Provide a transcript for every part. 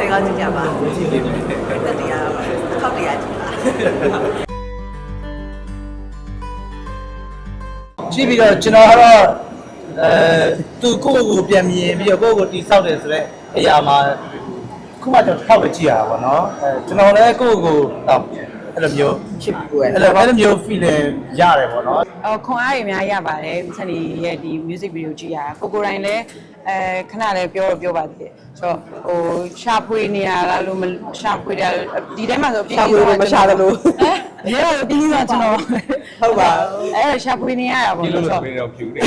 ဒီနေ့တရားဆိုင်ကောင်းကြည့်ကြပါတက်တရားပါခောက်တရားကြည့်ပါကြည့်ပြီးတော့ကျွန်တော်ကတော့အဲသူကိုယ့်ကိုယ်ကိုပြန်မြင်ပြီးတော့ကိုယ့်ကိုယ်တိဆောက်တယ်ဆိုတော့အရာမှာခုမှကျွန်တော်ထောက်ပဲကြည့်ရတာပေါ့နော်အဲကျွန်တော်လည်းကိုယ့်ကိုယ်ကိုတော့အဲ့လိုမျိုးဖြစ်ပြီးကိုယ်အဲ့လိုအဲ့လိုမျိုး feeling ရတယ်ပေါ့နော် အော်ခွန်အားတွေအများကြီးရပါတယ်ဆန်ဒီရဲ့ဒီ music video ကြည့်ရတာကိုကိုတိုင်းလည်းအဲခဏလည်းပြောပြောပါသေးတယ်ဆိုတော့ဟိုရှာဖွေနေရလားလို့မရှာဖွေတယ်ဒီထဲမှာဆိုပြင်းရဲတော့ပြီးတော့ကျွန်တော်ဟုတ်ပါအဲရှာဖွေနေရတာပေါ့ဒီလိုဆိုလိုတော့ပြတော့ဖြူတယ်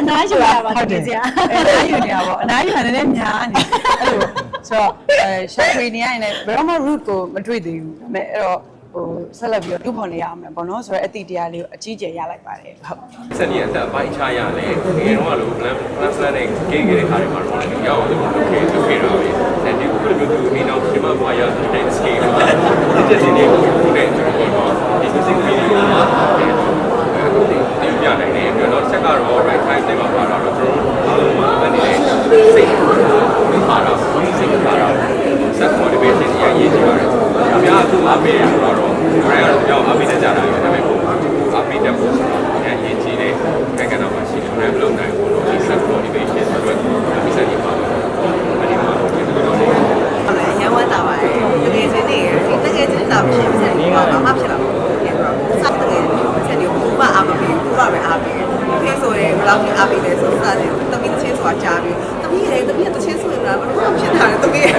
အနားယူရပါတကယ်စရာအနားယူနေရပါအနားယူနေလည်းများနေအဲ့လိုဆိုတော့အဲရှာဖွေနေရရင်လည်းဘယ်တော့မှ root ကိုမတွေ့သေးဘူးဒါပေမဲ့အဲ့တော့ ဟိုဆက်လက်ပြီးတော့တူဖို့နေရအောင်မယ်ပေါ့နော်ဆိုတော့အတိတရားလေးကိုအကြီးကျယ်ရလိုက်ပါတယ်ဟုတ်ဆက်နေအတက်ပိုင်းချရတယ်ငယ်တော့လို့ plan plan plan နဲ့ gate 嘅ခါတွေမှာတော့ရအောင်လုပ်လုပ်ခဲ့လုပ်ခဲ့တာပဲအဲဒီခုလိုမျိုးသူအိမ်အောင်ဒီမှာဘာရတဲ့ scale မှာဒီတက်စီတွေကိုခုနဲ့ကျွန်တော်တော့ဒီ music video မှာအခုတင်ပြနိုင်တယ်ပြီးတော့ချက်ကတော့ right time တွေမှာပါတော့ကျွန်တော်အားလုံးမှာအနေနဲ့စိတ်ပါတော့စိတ်ပါတော့ self motivation ရရေးကြည့်ပါတယ်။အများအခုအားပေးရတော့တော့ brand ကတော့ကြောက်အားပေးနေကြတာပဲဒါပေမဲ့ပုံမှန်အားပေးတဲ့ပုံစံအရင်ရေးကြည့်တဲ့ခိုင်ကနာမှာရှိတယ် brand လုံးနိုင်ဖို့တော့ဒီ self motivation ဆိုတော့ဒီစက်ကြီးပါတော့အဲဒီမှာဒီလိုတော့ဟုတ်တယ်ရန်ဝမ်းတာပါတယ်တကယ်ချင်းနေဒီတကယ်ချင်းတာဖြစ်စက်နေပါဘာမှဖြစ်လာမှာမဟုတ်ဘူးဆိုတော့စတကယ်စက်နေဘူးမအားမပေးဘူးကပဲအားပေးဖေးဆိုရင်ဘယ်လောက်အားပေးလဲဆိုတော့တမီးချင်းဆိုတာကြားပြီးတမီးရဲ့တမီးရဲ့တချင်းဆိုရင်လည်းဘယ်လိုဖြစ်တာလဲတမီးရဲ့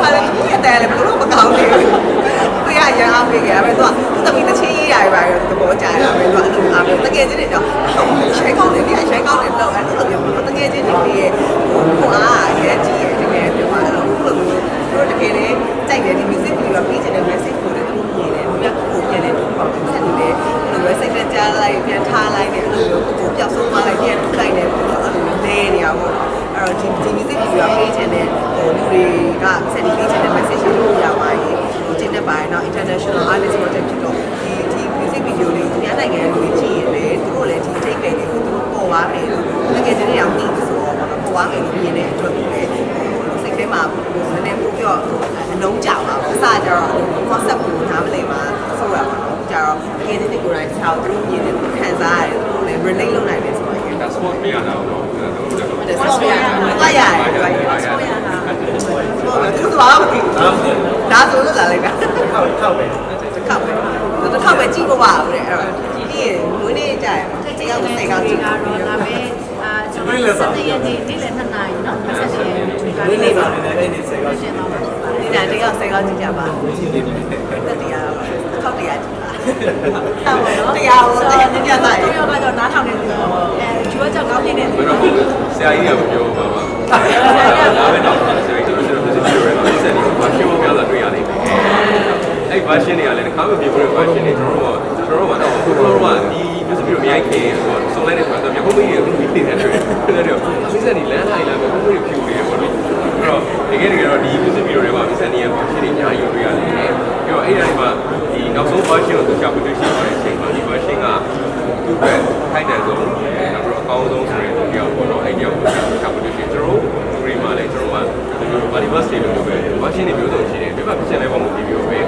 ဟာလေတမီးရဲ့တယ်လည်းဘယ်လိုမကောင်းနေဘူးသူရရန်အားပေးကြတယ်သူကသူတမီးတချင်းရေးရပါရောသဘောကျတယ်ပဲသူကအဲ့လိုအားပေးတကယ်ချင်းနေတော့ရှိုင်းကောင်းတယ်ဒီအရှိုင်းကောင်းတယ်လောက်အဲ့လိုမျိုးတကယ်ချင်းနေရဲ့ဟိုအားရဲကြီးရဲ့တကယ်ပြောအဲ့လိုလိုမျိုးတို့တကယ်လည်းကြိုက်တယ်ဒီ music video ပေးချင်တဲ့ message ကိုလည်းသူမြင်တယ်မြတ်ကိုပြန်တယ်ပေါ့ဆက်နေတယ်အဲ့လိုပဲစိတ်နဲ့ ကြားလိုက်ပြန်ထားလိုက်တယ်အဲ့လိုမျိုးကိုကိုပျောက်ဆုံးသွားလိုက်ပြန်ထုတ်လိုက်တယ်ပေါ့အဲ့လိုမျိုးလဲနေအောင်ပေါ့အဲ့တော့ဒီဒီ music video ပေးချင်တဲ့ဟိုလူတွေကဆက်နေပေးချင်တဲ့ message ကိုရပါရင်ဟိုတင်တဲ့ပိုင်းတော့ international artist project ဖြစ်တော့ဒီဒီ music video လေးသူများနိုင်ငံလူကြီးကြည့်ရင်လည်းသူတို့လည်းဒီထိတ်တယ်တွေကိုသူတို့ပေါ်သွားမယ်လို့တကယ်တည်းအောင်သိဆိုတော့ပေါ့နော်ပေါ်သွားမယ်လို့မြင်တဲ့အတွက်ကိုလည်းစိတ်ထဲမှာဟိုနည်းနည်းပို့ပြောအလုံးကြောက်တာပေါ့အစကျတော့ concept ကိုနားမလည်မှာဆိုရပါ တော့ငယ်တဲ့ကိုယ်တိုင်စာအုပ်သူမြင်တယ်သူခံစားရတယ်သူလည်း relate လုပ်နိုင်တယ်ဆိုတော့ ဒါစပော့ပြရတာတော့ကျွန်တော်တို့လည်းဆော့ရတာသွားရတယ်ဆော့ရတာဟုတ်တယ်သူကဘာမှမသိဘူးဒါဆိုလို့လာလိုက်တာထောက်ထောက်ပဲတစ်ခါပဲတစ်ခါပဲကြည့်ဖို့ပါဘူးတဲ့အဲ့တော့ဒီနေ့မွေးနေ့ကြရအောင်တယောက်တစ်စိတ်ကောင်းကြည့်တော့ဒါပဲအာကျွန်တော်စတဲ့ရက်နေ့နေ့လည်းနှစ်နာရီနော်ဆက်ရှင်မွေးနေ့ပါလေအဲ့ဒီစိတ်ကောင်းကြည့်ပါဒီနေ့တယောက်စိတ်ကောင်းကြည့်ကြပါ ည့်ပါ။တရားဟုတ်တရားညညသားတော့ကတော့နားထောင်နေတယ်အဲကျွေးကြောက်ကောင်းနေတယ်ဘယ်တော့ဆရာကြီးကပြောပါပါဒါပဲတော့ဆရာကြီးတို့ကျွန်တော်တို့ပြောရမှာဆက်နေဘာရှင်းဖို့များလာတွေ့ရလိမ့်မယ်အဲ့ version တွေကလည်းတစ်ခါမှပြပြတဲ့ version တွေကျွန်တော်တို့ကျွန်တော်တို့ကတော့ကျွန်တော်တို့ကဒီ music video မရိုက်ခင်ဟိုစုံလိုက်တဲ့ဆိုတော့မျိုးကြီးကိုပြီးနေတယ်တွေ့တယ်တော့အမိစက်ဒီလမ်းလိုက်လာမျိုးကြီးဖြူနေတယ်ပေါ့နော်အဲ့တော့တကယ်တကယ်တော့ဒီ music video တွေမှာအမိစက်နေရ version တွေအများကြီးတွေ့ရတယ်ပြီးတော့အဲ့ဒါတွေမှာဒီ နောက်ဆုံး version ကိုသူရှာဖွေတွေ့ရှိသွားတဲ့အချိန်မှာဒီ version ကသူ့ပဲထိုက်တယ်ဆုံးနောက်ပြီးတော့အကောင်းဆုံးဆိုရင်ဒီအောင်ပေါ့နော်အဲ့ဒီအောင်ရှာဖွေတွေ့ရှိကျွန်တော်တို့ degree မှာလည်းကျွန်တော်တို့က Universe တွေလိုပဲ version တွေမျိုးစုံရှိတယ်ဒီမှာဖြစ်တဲ့ပုံကိုဒီလိုပဲ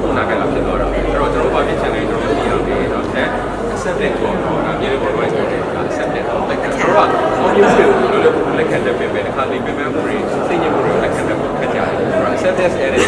ခုနကလည်းဖြစ်သွားတာအဲ့တော့ကျွန်တော်ဘာဖြစ်ချင်လဲကျွန်တော်သိအောင်ဒီတော့ဆက် accepted ပေါ့နော်ဒါမြေပေါ်မှာပြောတယ်ဒါ accepted တော့လက်ခံတော့ audience ကိုလိုလိုလက်ခံတဲ့ပြင်ပဲတစ်ခါလေးပြင်ပန်းမှုတွေစိတ်ညစ်မှုတွေလက်ခံတဲ့ပုံခက်ကြတယ်အဲ့တော့ acceptance energy